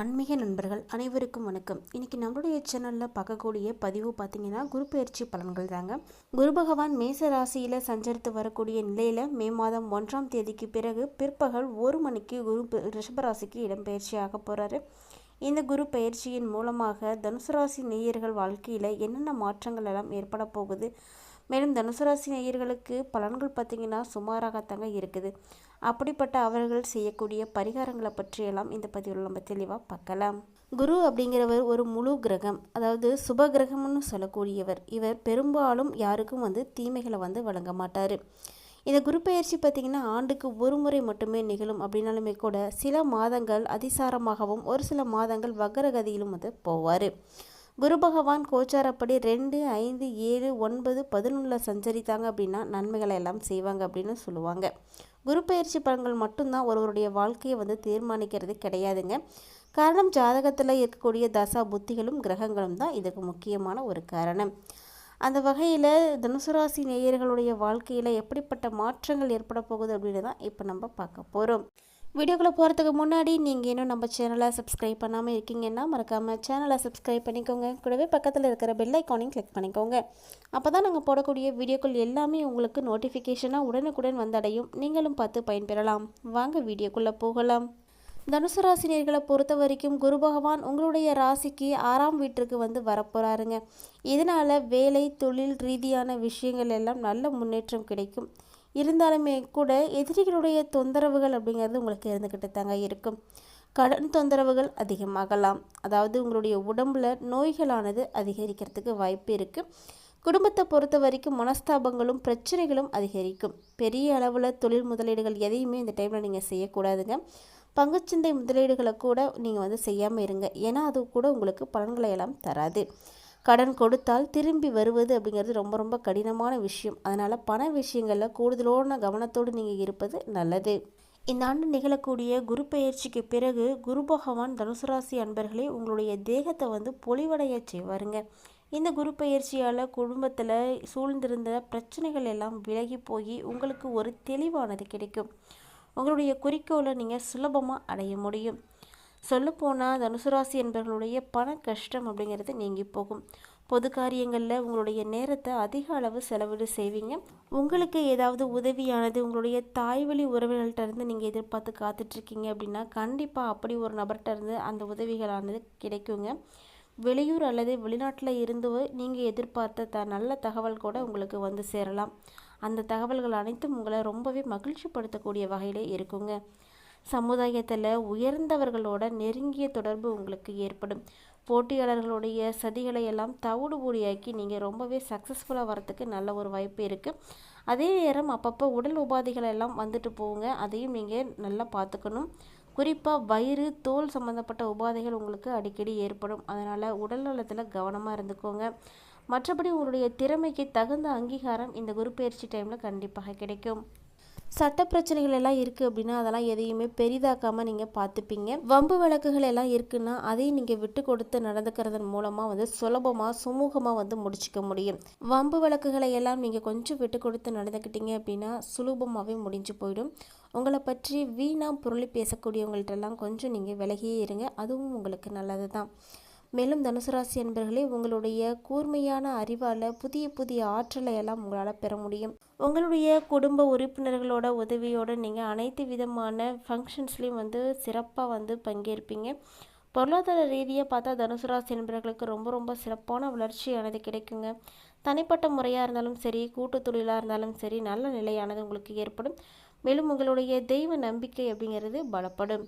ஆன்மீக நண்பர்கள் அனைவருக்கும் வணக்கம். இன்னைக்கு நம்மளுடைய சேனலில் பார்க்கக்கூடிய பதிவு பார்த்திங்கன்னா குரு பயிற்சி பலன்கள் தாங்க. குரு பகவான் மேச ராசியில் சஞ்சரித்து வரக்கூடிய நிலையில் மே மாதம் ஒன்றாம் தேதிக்கு பிறகு பிற்பகல் ஒரு மணிக்கு குரு ரிஷபராசிக்கு இடம்பெயர்ச்சி ஆக போகிறாரு இந்த குரு பயிற்சியின் மூலமாக தனுசு ராசி நேயர்கள் வாழ்க்கையில் என்னென்ன மாற்றங்கள் எல்லாம் ஏற்பட போகுது? மேலும் தனுசு ராசி நேயர்களுக்கு பலன்கள் பார்த்திங்கன்னா சுமாராகத்தாங்க இருக்குது. அப்படிப்பட்ட அவர்கள் செய்யக்கூடிய பரிகாரங்களை பற்றியெல்லாம் இந்த பதிவில் நம்ம தெளிவாக பார்க்கலாம். குரு அப்படிங்கிறவர் ஒரு முழு கிரகம் அதாவது சுப கிரகம்னு சொல்லக்கூடியவர். இவர் பெரும்பாலும் யாருக்கும் வந்து தீமைகளை வந்து வழங்க மாட்டார். இந்த குரு பயிற்சி பார்த்திங்கன்னா ஆண்டுக்கு ஒரு முறை மட்டுமே நிகழும். அப்படின்னாலுமே கூட சில மாதங்கள் அதிசாரமாகவும் ஒரு சில மாதங்கள் வக்கரகதியிலும் வந்து போவார். குரு பகவான் கோச்சாரப்படி ரெண்டு ஐந்து ஏழு ஒன்பது பதினொன்றில் சஞ்சரித்தாங்க அப்படின்னா நன்மைகளை எல்லாம் செய்வாங்க அப்படின்னு சொல்லுவாங்க. குரு பயிற்சி பலன்கள் மட்டும்தான் ஒருவருடைய வாழ்க்கையை வந்து தீர்மானிக்கிறது கிடையாதுங்க. காரணம் ஜாதகத்தில் இருக்கக்கூடிய தசா புத்திகளும் கிரகங்களும் தான் இதுக்கு முக்கியமான ஒரு காரணம். அந்த வகையில் தனுசுராசி நேயர்களுடைய வாழ்க்கையில் எப்படிப்பட்ட மாற்றங்கள் ஏற்பட போகுது அப்படின்னு தான் இப்போ நம்ம பார்க்க போகிறோம் வீடியோக்குள்ளே போகிறதுக்கு முன்னாடி நீங்கள் இன்னும் நம்ம சேனலை சப்ஸ்கிரைப் பண்ணாமல் இருக்கீங்கன்னா மறக்காமல் சேனலை சப்ஸ்கிரைப் பண்ணிக்கோங்க. கூடவே பக்கத்தில் இருக்கிற பெல் ஐக்கானையும் கிளிக் பண்ணிக்கோங்க. அப்போ தான் நாங்கள் போடக்கூடிய வீடியோக்கள் எல்லாமே உங்களுக்கு நோட்டிஃபிகேஷனாக உடனுக்குடன் வந்தடையும். நீங்களும் பார்த்து பயன்பெறலாம். வாங்க வீடியோக்குள்ளே போகலாம். தனுசு ராசினியர்களை பொறுத்த வரைக்கும் குரு பகவான் உங்களுடைய ராசிக்கு ஆறாம் வீட்டிற்கு வந்து வரப்போகிறாருங்க இதனால் வேலை தொழில் ரீதியான விஷயங்கள் எல்லாம் நல்ல முன்னேற்றம் கிடைக்கும். இருந்தாலுமே கூட எதிரிகளுடைய தொந்தரவுகள் அப்படிங்கிறது உங்களுக்கு இருந்துக்கிட்டு தாங்க இருக்கும். கடன் தொந்தரவுகள் அதிகமாகலாம். அதாவது உங்களுடைய உடம்புல நோய்களானது அதிகரிக்கிறதுக்கு வாய்ப்பு இருக்குது குடும்பத்தை பொறுத்த வரைக்கும் மனஸ்தாபங்களும் பிரச்சனைகளும் அதிகரிக்கும். பெரிய அளவில் தொழில் முதலீடுகள் எதையுமே இந்த டைமில் நீங்கள் செய்யக்கூடாதுங்க. பங்குச்சந்தை முதலீடுகளை கூட நீங்கள் வந்து செய்யாமல் இருங்க. ஏன்னா அது கூட உங்களுக்கு பலன்களை எல்லாம் தராது. கடன் கொடுத்தால் திரும்பி வருவது அப்படிங்கிறது ரொம்ப ரொம்ப கடினமான விஷயம். அதனால் பண விஷயங்களில் கூடுதலான கவனத்தோடு நீங்கள் இருப்பது நல்லது. இந்த ஆண்டு நிகழக்கூடிய குரு பயிற்சிக்கு பிறகு குரு பகவான் தனுசு ராசி அன்பர்களே உங்களுடைய தேகத்தை வந்து பொலிவடைய செய்வாருங்க. இந்த குரு பயிற்சியால் குடும்பத்தில் சூழ்ந்திருந்த பிரச்சனைகள் எல்லாம் விலகி போய் உங்களுக்கு ஒரு தெளிவானது கிடைக்கும். உங்களுடைய குறிக்கோளை நீங்கள் சுலபமாக அடைய முடியும். சொல்லப்போனால் தனுசு ராசி என்பவர்களுடைய பண கஷ்டம் அப்படிங்கிறது நீங்கி போகும். பொது காரியங்களில் உங்களுடைய நேரத்தை அதிக அளவு செலவிடு செய்வீங்க. உங்களுக்கு ஏதாவது உதவியானது உங்களுடைய தாய் வழி இருந்து நீங்கள் எதிர்பார்த்து காத்துட்ருக்கீங்க அப்படின்னா கண்டிப்பாக அப்படி ஒரு நபர்கிட்ட இருந்து அந்த உதவிகளானது கிடைக்குங்க. வெளியூர் அல்லது வெளிநாட்டில் இருந்து நீங்கள் எதிர்பார்த்த த நல்ல தகவல் கூட உங்களுக்கு வந்து சேரலாம். அந்த தகவல்கள் அனைத்தும் உங்களை ரொம்பவே மகிழ்ச்சிப்படுத்தக்கூடிய வகையிலே இருக்குங்க. சமுதாயத்தில் உயர்ந்தவர்களோட நெருங்கிய தொடர்பு உங்களுக்கு ஏற்படும். போட்டியாளர்களுடைய சதிகளை எல்லாம் தவிடு பொடியாக்கி நீங்கள் ரொம்பவே சக்ஸஸ்ஃபுல்லாக வரத்துக்கு நல்ல ஒரு வாய்ப்பு இருக்குது அதே நேரம் அப்பப்போ உடல் உபாதைகள் எல்லாம் வந்துட்டு போகுங்க. அதையும் நீங்கள் நல்லா பார்த்துக்கணும் குறிப்பாக வயிறு தோல் சம்மந்தப்பட்ட உபாதைகள் உங்களுக்கு அடிக்கடி ஏற்படும். அதனால் உடல் நலத்தில் கவனமாக இருந்துக்கோங்க. மற்றபடி உங்களுடைய திறமைக்கு தகுந்த அங்கீகாரம் இந்த குரு பயிற்சி டைமில் கண்டிப்பாக கிடைக்கும். சட்ட பிரச்சனைகள் எல்லாம் இருக்குது அப்படின்னா அதெல்லாம் எதையுமே பெரிதாக்காமல் நீங்கள் பார்த்துப்பீங்க. வம்பு வழக்குகள் எல்லாம் இருக்குன்னா அதையும் நீங்கள் விட்டு கொடுத்து நடந்துக்கிறதன் மூலமாக வந்து சுலபமாக சுமூகமாக வந்து முடிச்சுக்க முடியும். வம்பு வழக்குகளை எல்லாம் நீங்கள் கொஞ்சம் விட்டு கொடுத்து நடந்துக்கிட்டீங்க அப்படின்னா சுலபமாகவே முடிஞ்சு போயிடும். உங்களை பற்றி வீணாக பொருளை பேசக்கூடியவங்கள்ட்டெல்லாம் கொஞ்சம் நீங்கள் விலகியே இருங்க. அதுவும் உங்களுக்கு நல்லது தான் மேலும் தனுசு ராசி என்பர்களே உங்களுடைய கூர்மையான அறிவால் புதிய புதிய ஆற்றலை எல்லாம் உங்களால் பெற முடியும். உங்களுடைய குடும்ப உறுப்பினர்களோட உதவியோடு நீங்கள் அனைத்து விதமான ஃபங்க்ஷன்ஸ்லேயும் வந்து சிறப்பாக வந்து பங்கேற்பீங்க. பொருளாதார ரீதியாக பார்த்தா தனுசு ராசி என்பவர்களுக்கு ரொம்ப ரொம்ப சிறப்பான வளர்ச்சியானது கிடைக்குங்க. தனிப்பட்ட முறையாக இருந்தாலும் சரி கூட்டு தொழிலாக இருந்தாலும் சரி நல்ல நிலையானது உங்களுக்கு ஏற்படும். மேலும் உங்களுடைய தெய்வ நம்பிக்கை அப்படிங்கிறது பலப்படும்.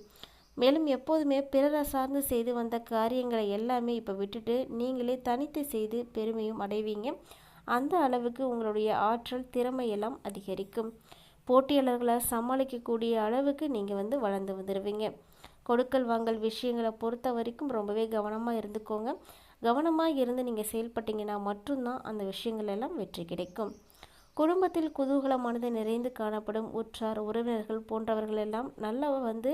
மேலும் எப்போதுமே பிறரை சார்ந்து செய்து வந்த காரியங்களை எல்லாமே இப்போ விட்டுட்டு நீங்களே தனித்து செய்து பெருமையும் அடைவீங்க. அந்த அளவுக்கு உங்களுடைய ஆற்றல் திறமை எல்லாம் அதிகரிக்கும். போட்டியாளர்களை சமாளிக்கக்கூடிய அளவுக்கு நீங்கள் வந்து வளர்ந்து வந்துடுவீங்க கொடுக்கல் வாங்கல் விஷயங்களை பொறுத்த வரைக்கும் ரொம்பவே கவனமாக இருந்துக்கோங்க. கவனமாக இருந்து நீங்கள் செயல்பட்டீங்கன்னா மட்டும்தான் அந்த விஷயங்கள் எல்லாம் வெற்றி கிடைக்கும். குடும்பத்தில் குதூகலமானது நிறைந்து காணப்படும் உற்றார் உறவினர்கள் போன்றவர்கள் எல்லாம் நல்லா வந்து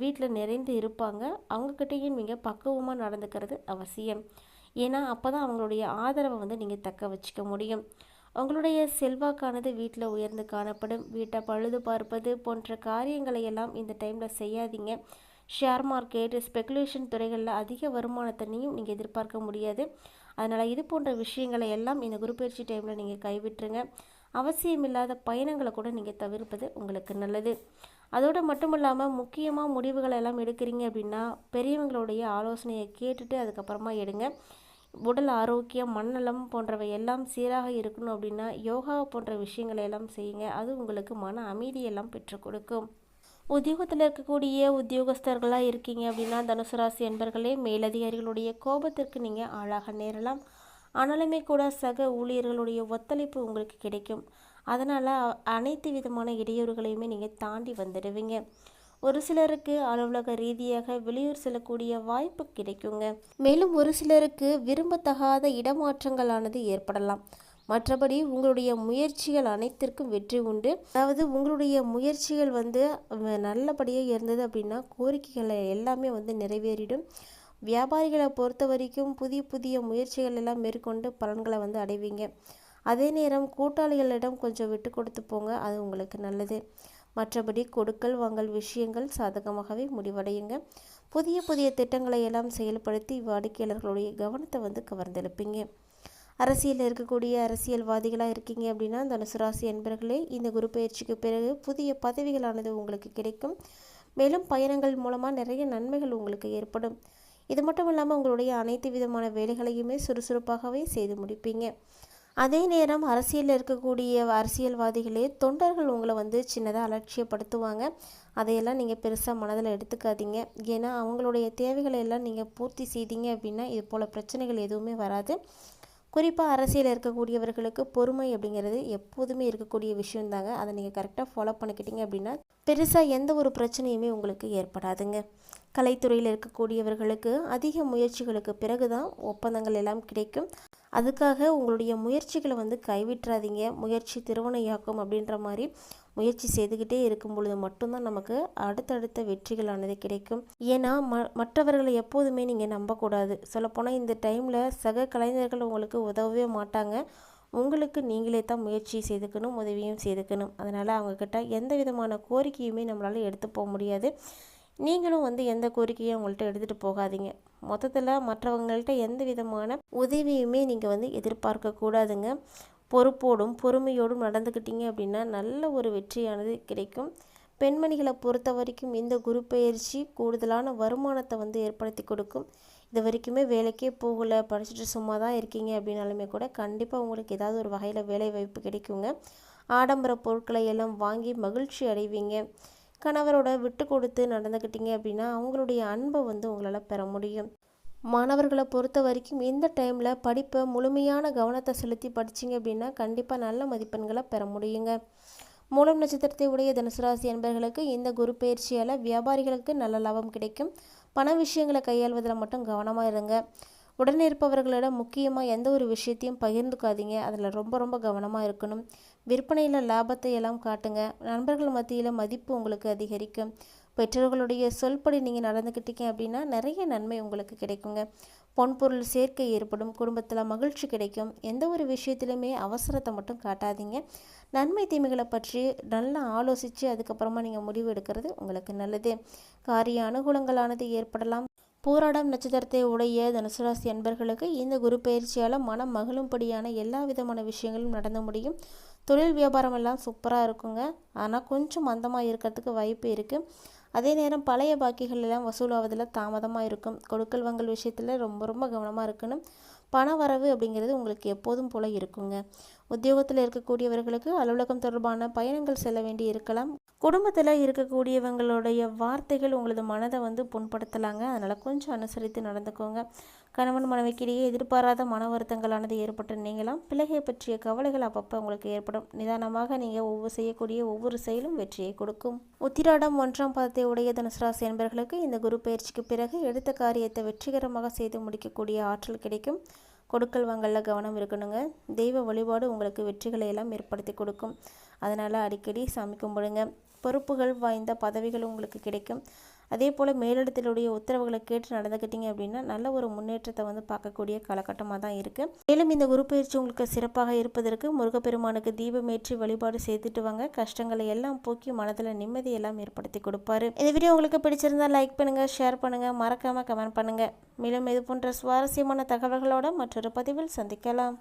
வீட்டில் நிறைந்து இருப்பாங்க. அவங்கக்கிட்டேயும் நீங்கள் பக்குவமாக நடந்துக்கிறது அவசியம். ஏன்னா அப்போ தான் அவங்களுடைய ஆதரவை வந்து நீங்கள் தக்க வச்சுக்க முடியும். உங்களுடைய செல்வாக்கானது வீட்டில் உயர்ந்து காணப்படும். வீட்டை பழுது பார்ப்பது போன்ற காரியங்களை எல்லாம் இந்த டைமில் செய்யாதீங்க. ஷேர் மார்க்கெட் ஸ்பெகுலேஷன் துறைகளில் அதிக வருமானத்தினையும் நீங்கள் எதிர்பார்க்க முடியாது. அதனால் இது போன்ற விஷயங்களை எல்லாம் இந்த குருப்பெயர்ச்சி டைமில் நீங்கள் கைவிட்டுருங்க. அவசியமில்லாத பயணங்களை கூட நீங்கள் தவிர்ப்பது உங்களுக்கு நல்லது. அதோடு மட்டும் இல்லாமல் முக்கியமாக முடிவுகளை எல்லாம் எடுக்கிறீங்க அப்படின்னா பெரியவங்களுடைய ஆலோசனையை கேட்டுட்டு அதுக்கப்புறமா எடுங்க. உடல் ஆரோக்கியம் மண்ணலம் போன்றவை எல்லாம் சீராக இருக்கணும் அப்படின்னா யோகா போன்ற விஷயங்களை எல்லாம் செய்யுங்க. அது உங்களுக்கு மன அமைதியெல்லாம் பெற்றுக் கொடுக்கும். உத்தியோகத்தில் இருக்கக்கூடிய உத்தியோகஸ்தர்களாக இருக்கீங்க அப்படின்னா தனுசு ராசி என்பர்களே மேலதிகாரிகளுடைய கோபத்திற்கு நீங்கள் ஆளாக நேரலாம். ஆனாலுமே கூட சக ஊழியர்களுடைய ஒத்துழைப்பு உங்களுக்கு கிடைக்கும். அதனால் அனைத்து விதமான இடையூறுகளையுமே நீங்கள் தாண்டி வந்துடுவீங்க. ஒரு சிலருக்கு அலுவலக ரீதியாக வெளியூர் செல்லக்கூடிய வாய்ப்பு கிடைக்குங்க. மேலும் ஒரு சிலருக்கு விரும்பத்தகாத இடமாற்றங்களானது ஏற்படலாம். மற்றபடி உங்களுடைய முயற்சிகள் அனைத்திற்கும் வெற்றி உண்டு. அதாவது உங்களுடைய முயற்சிகள் வந்து நல்லபடியாக இருந்தது அப்படின்னா கோரிக்கைகளை எல்லாமே வந்து நிறைவேறிடும். வியாபாரிகளை பொறுத்த வரைக்கும் புதிய புதிய முயற்சிகள் எல்லாம் மேற்கொண்டு பலன்களை வந்து அடைவீங்க. அதே நேரம் கூட்டாளிகளிடம் கொஞ்சம் விட்டு கொடுத்து போங்க அது உங்களுக்கு நல்லது. மற்றபடி கொடுக்கல் வாங்கல் விஷயங்கள் சாதகமாகவே முடிவடையுங்க. புதிய புதிய திட்டங்களை எல்லாம் செயல்படுத்தி வாடிக்கையாளர்களுடைய கவனத்தை வந்து கவர்ந்தெழுப்பீங்க அரசியலில் இருக்கக்கூடிய அரசியல்வாதிகளாக இருக்கீங்க அப்படின்னா தனுசு ராசி என்பர்களே இந்த குரு பயிற்சிக்கு பிறகு புதிய பதவிகளானது உங்களுக்கு கிடைக்கும். மேலும் பயணங்கள் மூலமாக நிறைய நன்மைகள் உங்களுக்கு ஏற்படும். இது மட்டும் இல்லாமல் உங்களுடைய அனைத்து விதமான வேலைகளையுமே சுறுசுறுப்பாகவே செய்து முடிப்பீங்க. அதே நேரம் அரசியலில் இருக்கக்கூடிய அரசியல்வாதிகளே தொண்டர்கள் உங்களை வந்து சின்னதாக அலட்சியப்படுத்துவாங்க. அதையெல்லாம் நீங்கள் பெருசாக மனதில் எடுத்துக்காதீங்க. ஏன்னா அவங்களுடைய தேவைகளை எல்லாம் நீங்கள் பூர்த்தி செய்தீங்க அப்படின்னா இது போல் பிரச்சனைகள் எதுவுமே வராது. குறிப்பாக அரசியலில் இருக்கக்கூடியவர்களுக்கு பொறுமை அப்படிங்கிறது எப்போதுமே இருக்கக்கூடிய விஷயம் தாங்க அதை நீங்கள் கரெக்டாக ஃபாலோ பண்ணிக்கிட்டீங்க அப்படின்னா பெருசாக எந்த ஒரு பிரச்சனையுமே உங்களுக்கு ஏற்படாதுங்க. கலைத்துறையில் இருக்கக்கூடியவர்களுக்கு அதிக முயற்சிகளுக்கு பிறகு தான் ஒப்பந்தங்கள் எல்லாம் கிடைக்கும். அதுக்காக உங்களுடைய முயற்சிகளை வந்து கைவிட்டுறாதீங்க. முயற்சி திருவனையாக்கும் அப்படின்ற மாதிரி முயற்சி செய்துக்கிட்டே இருக்கும் பொழுது மட்டும்தான் நமக்கு அடுத்தடுத்த வெற்றிகளானது கிடைக்கும். ஏன்னா ம மற்றவர்களை எப்போதுமே நீங்கள் நம்பக்கூடாது. சொல்லப்போனால் இந்த டைமில் சக கலைஞர்கள் உங்களுக்கு உதவவே மாட்டாங்க. உங்களுக்கு நீங்களே தான் முயற்சி செய்துக்கணும் உதவியும் செய்துக்கணும். அதனால் அவங்கக்கிட்ட எந்த விதமான கோரிக்கையுமே நம்மளால் எடுத்து போக முடியாது. நீங்களும் வந்து எந்த கோரிக்கையும் அவங்கள்ட்ட எடுத்துகிட்டு போகாதீங்க. மொத்தத்தில் மற்றவங்கள்ட்ட எந்த விதமான உதவியுமே நீங்கள் வந்து எதிர்பார்க்கக்கூடாதுங்க பொறுப்போடும் பொறுமையோடும் நடந்துக்கிட்டீங்க அப்படின்னா நல்ல ஒரு வெற்றியானது கிடைக்கும். பெண்மணிகளை பொறுத்த வரைக்கும் இந்த குரு பயிற்சி கூடுதலான வருமானத்தை வந்து ஏற்படுத்தி கொடுக்கும். இது வரைக்குமே வேலைக்கே போகலை படிச்சுட்டு சும்மா தான் இருக்கீங்க அப்படின்னாலுமே கூட கண்டிப்பாக உங்களுக்கு ஏதாவது ஒரு வகையில் வேலை வாய்ப்பு கிடைக்குங்க. ஆடம்பர பொருட்களை எல்லாம் வாங்கி மகிழ்ச்சி அடைவீங்க. கணவரோட விட்டு கொடுத்து நடந்துக்கிட்டீங்க அப்படின்னா அவங்களுடைய அன்பை வந்து உங்களால் பெற முடியும். மாணவர்களை பொறுத்த வரைக்கும் இந்த டைமில் படிப்பை முழுமையான கவனத்தை செலுத்தி படிச்சிங்க அப்படின்னா கண்டிப்பாக நல்ல மதிப்பெண்களை பெற முடியுங்க. மூலம் நட்சத்திரத்தை உடைய தனுசுராசி என்பர்களுக்கு இந்த குரு பயிற்சியால் வியாபாரிகளுக்கு நல்ல லாபம் கிடைக்கும். பண விஷயங்களை கையாள்வதில் மட்டும் கவனமாக இருங்க. உடனே இருப்பவர்களிடம் முக்கியமாக எந்த ஒரு விஷயத்தையும் பகிர்ந்துக்காதீங்க. அதில் ரொம்ப ரொம்ப கவனமாக இருக்கணும். விற்பனையில் லாபத்தை எல்லாம் காட்டுங்க. நண்பர்கள் மத்தியில் மதிப்பு உங்களுக்கு அதிகரிக்கும். பெற்றோர்களுடைய சொல்படி நீங்கள் நடந்துக்கிட்டீங்க அப்படின்னா நிறைய நன்மை உங்களுக்கு கிடைக்குங்க. பொன்பொருள் சேர்க்கை ஏற்படும் குடும்பத்தில் மகிழ்ச்சி கிடைக்கும். எந்த ஒரு விஷயத்திலுமே அவசரத்தை மட்டும் காட்டாதீங்க. நன்மை தீமைகளை பற்றி நல்லா ஆலோசித்து அதுக்கப்புறமா நீங்கள் முடிவு எடுக்கிறது உங்களுக்கு நல்லது. காரிய அனுகூலங்களானது ஏற்படலாம். போராடம் நட்சத்திரத்தை உடைய தனுசுராசி அன்பர்களுக்கு இந்த குரு பயிற்சியால் மனம் மகிழும்படியான எல்லா விதமான விஷயங்களும் நடந்து முடியும். தொழில் வியாபாரம் எல்லாம் சூப்பராக இருக்குங்க. ஆனால் கொஞ்சம் மந்தமாக இருக்கிறதுக்கு வாய்ப்பு இருக்குது அதே நேரம் பழைய பாக்கிகள் எல்லாம் வசூலாவதில் தாமதமாக இருக்கும். கொடுக்கல் வாங்கல் விஷயத்தில் ரொம்ப ரொம்ப கவனமாக இருக்கணும். பண வரவு அப்படிங்கிறது உங்களுக்கு எப்போதும் போல் இருக்குங்க. உத்தியோகத்தில் இருக்கக்கூடியவர்களுக்கு அலுவலகம் தொடர்பான பயணங்கள் செல்ல வேண்டி இருக்கலாம். குடும்பத்தில் இருக்கக்கூடியவங்களுடைய வார்த்தைகள் உங்களது மனதை வந்து புண்படுத்தலாங்க. அதனால் கொஞ்சம் அனுசரித்து நடந்துக்கோங்க. கணவன் மனைவிக்கிடையே எதிர்பாராத மன வருத்தங்களானது ஏற்பட்டு நீங்களாம் பிள்ளைகளை பற்றிய கவலைகள் அப்பப்போ உங்களுக்கு ஏற்படும். நிதானமாக நீங்கள் ஒவ்வொரு செய்யக்கூடிய ஒவ்வொரு செயலும் வெற்றியை கொடுக்கும். உத்திராடம் ஒன்றாம் பதத்தை உடைய தனுசராசி என்பர்களுக்கு இந்த குரு பயிற்சிக்கு பிறகு எடுத்த காரியத்தை வெற்றிகரமாக செய்து முடிக்கக்கூடிய ஆற்றல் கிடைக்கும். கொடுக்கல் வாங்கலில் கவனம் இருக்கணுங்க. தெய்வ வழிபாடு உங்களுக்கு வெற்றிகளை எல்லாம் ஏற்படுத்தி கொடுக்கும். அதனால் அடிக்கடி சாமி கும்பிடுங்க. பொறுப்புகள் வாய்ந்த பதவிகள் உங்களுக்கு கிடைக்கும். அதே போல் மேலிடத்திலுடைய உத்தரவுகளை கேட்டு நடந்துக்கிட்டீங்க அப்படின்னா நல்ல ஒரு முன்னேற்றத்தை வந்து பார்க்கக்கூடிய காலகட்டமாக தான் இருக்குது மேலும் இந்த குரு பயிற்சி உங்களுக்கு சிறப்பாக இருப்பதற்கு முருகப்பெருமானுக்கு தீபமேற்றி வழிபாடு செய்துட்டு வாங்க. கஷ்டங்களை எல்லாம் போக்கி மனதில் நிம்மதியெல்லாம் ஏற்படுத்தி கொடுப்பாரு. இந்த வீடியோ உங்களுக்கு பிடிச்சிருந்தா லைக் பண்ணுங்கள் ஷேர் பண்ணுங்கள் மறக்காமல் கமெண்ட் பண்ணுங்கள் மேலும் இது போன்ற சுவாரஸ்யமான தகவல்களோட மற்றொரு பதிவில் சந்திக்கலாம்.